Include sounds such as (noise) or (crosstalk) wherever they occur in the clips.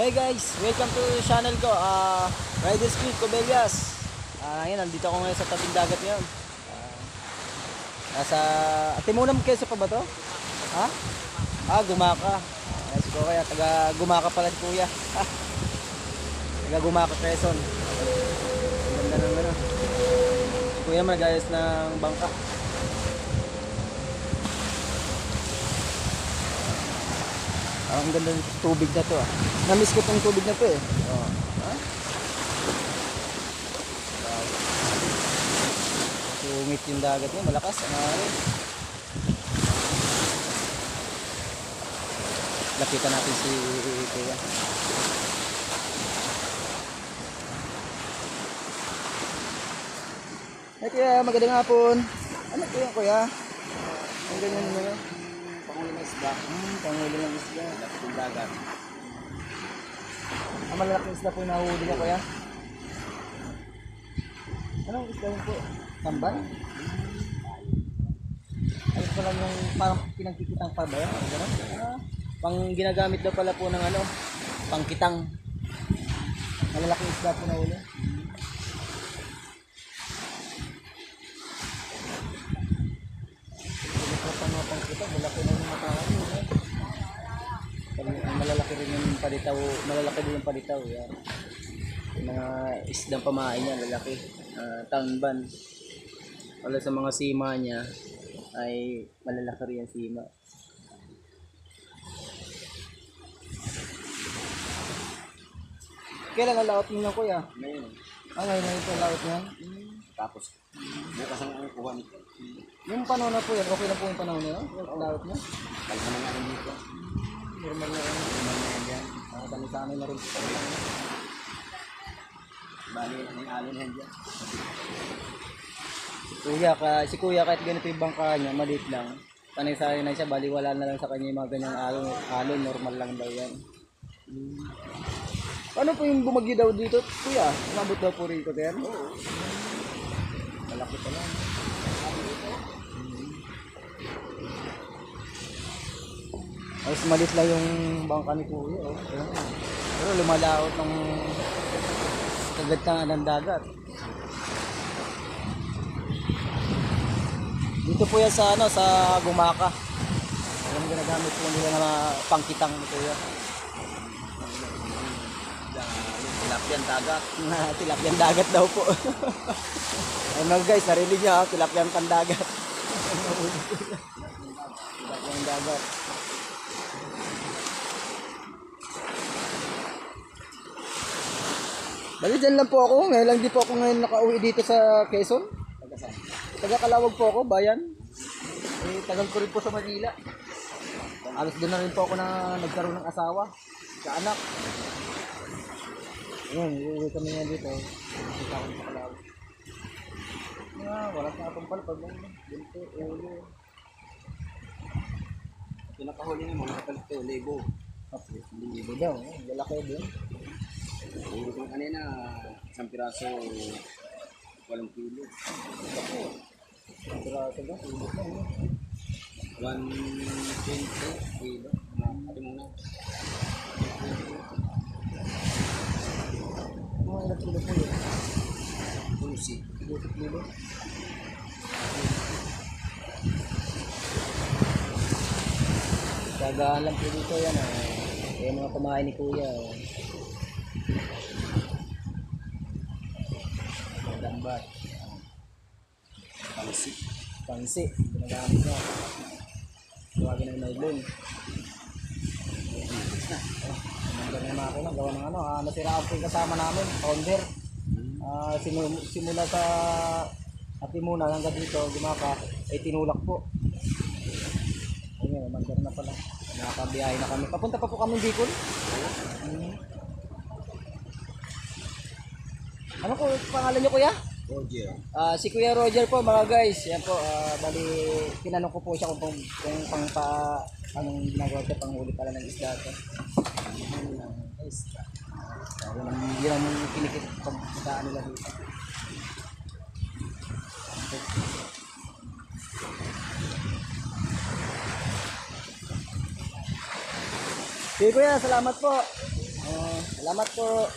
Hey guys, welcome to channel ko, uh, Riders Creek, Cobelias. Ah, ngayon, nandito ako ngayon sa tabing dagat ngayon. Ah, nasa, Atimunam Quezon pa ba to? Ha? Ah, Gumaka. Ah, si Kuya, taga Gumaka pala si Kuya. taga Gumaka Quezon. Ang ganda ng ano. Si Kuya naman nag-ayos ng bangka. Ah, ang ganda ng tubig na to ah. Namiss ko tong tubig na to eh. Oh. Ha? Wow. Sungit yung dagat niya, malakas. Ang. Lapitan natin si Kuya. Hey Kuya, magandang hapon. Ano yan Kuya? Ang ganyan ng isda. Hmm, pangulo ng isda. Lapit ng dagat. Ang malalaking isda po yung nahuli niya, kuya. Anong isda yun po? Samban? Ay, ito lang yung parang pinagkikitang pa ba yan? Ano? Ah, pang ginagamit daw pala po ng ano, pangkitang. Malalaking isda po nahuli. Hindi po pa mga pangkitang, malaki na yung matakan yun. Eh. Pag- malalaki rin yung palitaw, malalaki din yung palitaw. Yan. Yung mga isdang pamain niya, lalaki. Uh, tanban. Wala sa mga sima niya, ay malalaki rin yung sima. Kailan ang laot ninyo kuya? Ngayon. Ah, ngayon na ito laot niyan. Tapos, bukas ang ang kuha nito. Yung panahon na po yan, okay na po yung panahon na yun? Yung laot niya? Kalma na nga rin dito. Normal na yan. Kalma na yan amin na rin. Bali, may alon yan dyan. Kuya, ka, si kuya kahit ganito yung bangka niya, maliit lang. Panay sa na siya, bali wala na lang sa kanya yung mga ganyang alon, alon normal lang daw yan. Hmm. Ano po yung bumagyo daw dito, kuya? Umabot daw po rito, Ter? Oo. Malaki pa lang. Ayos malit lang yung bangka ni kuya. Oh. Ayan. Pero lumalaot ng kagad ka ng dagat. Dito po yan sa ano sa Gumaka. Alam ginagamit po nila na pangkitang ni kuya. Tilapyan dagat. (laughs) Na tilapyan dagat daw po. (laughs) ano guys, narinig niya, ah, tilapyan pandagat. (laughs) tilapyan dagat. Bali dyan lang po ako. Ngayon lang di po ako ngayon nakauwi dito sa Quezon. Taga Kalawag po ako, bayan. Eh, tagal ko rin po sa Manila. Alos doon na rin po ako na nagkaroon ng asawa. Sa anak. Ayun, uuwi kami nga dito. Dito ako sa Kalawag. Ah, wala sa atong palpag lang. Dito, ulo. Pinakahuli mo, nakapalit ko, libo. Libo daw, eh. lalaki din. Huli ko kanina, isang piraso, walang kilo. Piraso ba? Ka, eh. 120 kilo. Ate muna. Mga ilang kilo po yun. Dito kilo. Tagaan lang po dito yan ah. Yung mga kumain ni kuya. Oh. Lambat. Palsi. Pansi. Ginagamit niya. Tawagin ng nylon. Ang ganda ng makina. Gawa ng ano. Ah, nasiraan po yung kasama namin. Founder. Ah, simu- simula sa Atimuna hanggang dito, gumaka, ay tinulak po. Ayun, mandar na pala. Nakakabiyahe na kami. Papunta pa po kami Bicol. Mhm. Ano ko pangalan niyo kuya? Roger. Ah, si Kuya Roger po mga guys. Yan po, ah, bali tinanong ko po siya kung, kung, kung pang pa anong ginagawa siya pang huli pala ng isda to. Huli ng isda. Ah, yun ang yun ang kinikit nila dito. Okay kuya, salamat po. Ah, Salamat po.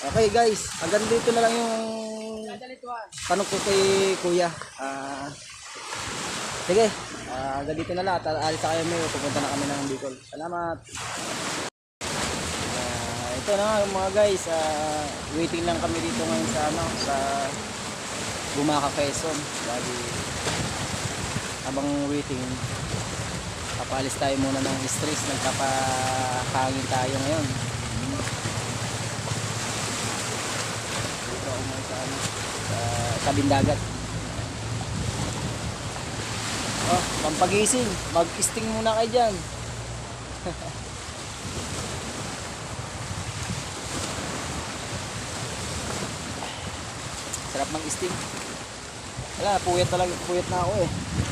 Okay guys, hanggang dito na lang yung tanong ko kay kuya. Ah, sige, ah, hanggang dito na lang. At alis na kayo may pupunta na kami ng Bicol. Salamat. Ah, ito na mga guys, ah, waiting lang kami dito ngayon sa ano, sa Bumaka Quezon. Lagi habang waiting, papalis tayo muna ng stress, nagpapahangin tayo ngayon. Dito ako sa ano, sa bindagat oh pampagising. Mag isting muna kayo dyan. (laughs) Sarap mag isting wala puyat talaga puyat na ako eh.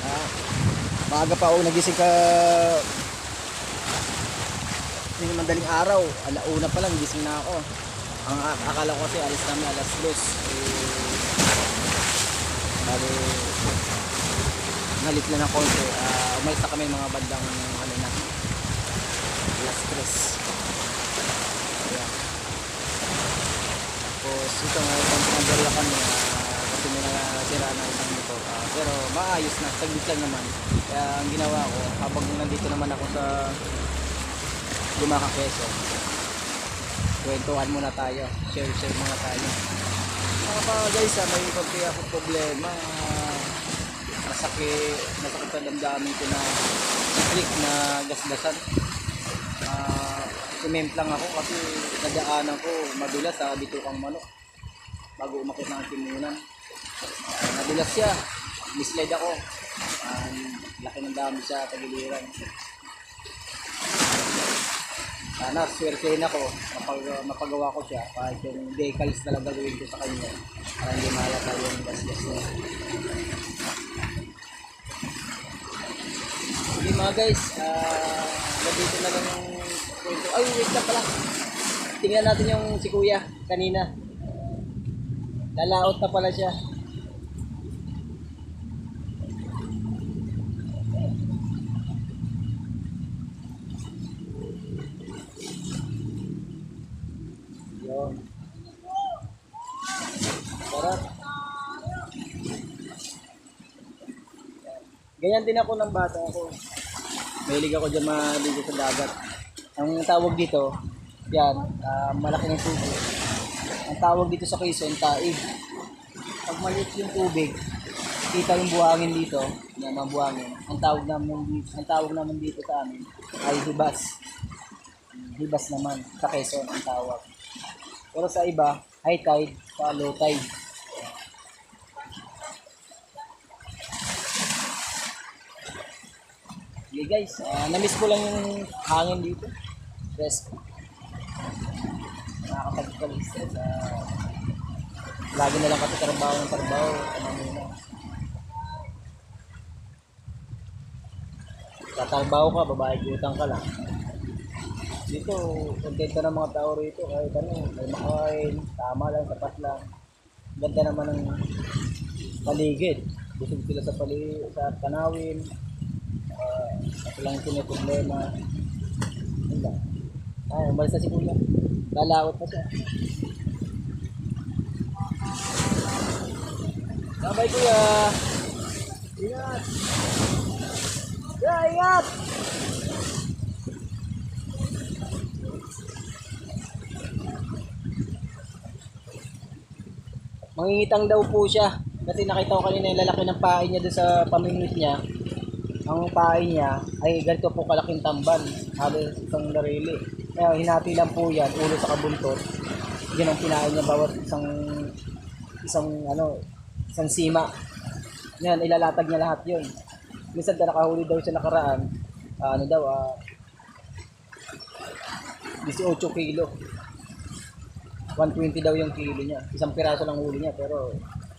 Ah, maaga pa ako nagising ka ng madaling araw. Alauna pa lang gising na ako. Ang akala ko kasi alas kami alas 2 bali, nalit lang ng konti. Ah, umalis na kami mga bandang ano na, alas tres. Ayan. Tapos ito nga, itong pinagdala kami ah, kasi may nasira na isang motor. Ah, pero maayos na, saglit lang naman. Kaya ang ginawa ko, habang nandito naman ako sa Lumaka Quezon, kwentuhan muna tayo. Share, share muna tayo. Mga mga guys, ah, may konti ako problema. Ah, Masakit, masakit sa damdamin ko na click na gasgasan. Ah, cement lang ako kasi nadaanan ko madulas sa bitukang manok bago umakit ng timunan. Ah, nadulas siya. Misled ako. Um, laki ng dami sa tagiliran. Sana swertein ako kapag uh, mapagawa ko siya kahit yung decals na lang gagawin ko sa kanya para hindi mahalata yung gas-gas niya. Sige mga guys, ah nandito na lang yung kwento. Ay, wait lang pala. Tingnan natin yung si kuya kanina. Lalaot na pala siya. Ganyan din ako ng bata ako. Mahilig ako dyan maligo sa dagat. Ang tawag dito, yan, ah, malaki ng tubig. Ang tawag dito sa Quezon, taig. Pag maliit yung tubig, kita yung buhangin dito, yan mga buhangin. Ang tawag naman ang tawag naman dito sa amin ay hibas. Hibas naman sa Quezon ang tawag. Pero sa iba, high tide, sa low tide. Okay guys, ah, na-miss ko lang yung hangin dito. Rest. Nakakapag-stress. Uh, lagi na lang kasi trabaho ng trabaho. Ano muna. Tatrabaho ka, babae utang ka lang. Dito, kontento ng mga tao rito. Kahit ano, may makain, tama lang, sapat lang. Ganda naman ng paligid. Busog sila sa pali sa tanawin. Uh, ako lang yung problema. Yun lang. Ay, umalis na si Kuya. Lalaot pa siya. Bye Kuya. Ingat. Ya, ingat. Mangingitang daw po siya. Kasi nakita ko kanina yung lalaki ng pahay niya doon sa pamingwit niya. Ang pahay niya ay ganito po kalaking tamban. Halos isang narili. Kaya hinati lang po yan, ulo sa kabuntot. Yan ang pinain niya bawat isang isang ano, isang sima. Yan, ilalatag niya lahat yun. Minsan na nakahuli daw siya nakaraan, ah, ano daw, ah, 18 kilo. 120 daw yung kilo niya. Isang piraso lang huli niya, pero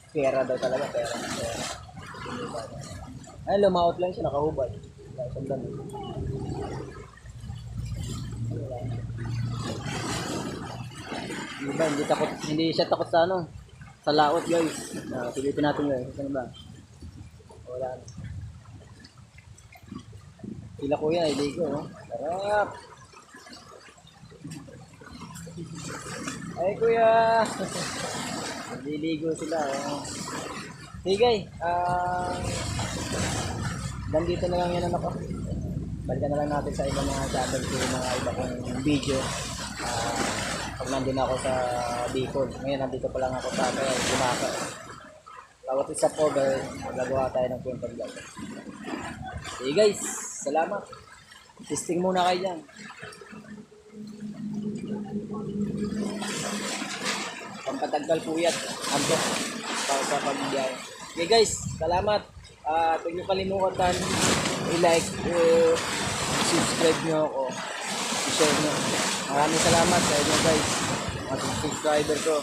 pera daw talaga, pera. pera. Ay, lumaot lang siya, nakahubad. Siyang ganun. Hindi hindi takot, hindi siya takot sa ano, sa laot guys. Uh, pilitin natin guys, ano ba? Wala na. Sila kuya, iligo, oh. Sarap! Ay, kuya. (laughs) Naliligo sila. Oh. Sige, ah... Nandito na lang yan ano ko. Balikan na lang natin sa ibang mga channel ko yung mga iba kong video. Ah, pag nandun ako sa Bicol. Ngayon, nandito pa lang ako sa kaya Gumaka. Bawat isa cover, magagawa tayo ng kwento vlog. Sige guys, salamat. Testing muna kayo dyan. Pampataggal puyat. Ampo. Para sa pagbibiyahe. Okay guys, salamat. Ah, huwag niyo kalimutan i-like, i-subscribe niyo ako, i-share niyo. Maraming salamat sa inyo guys, mga subscriber ko.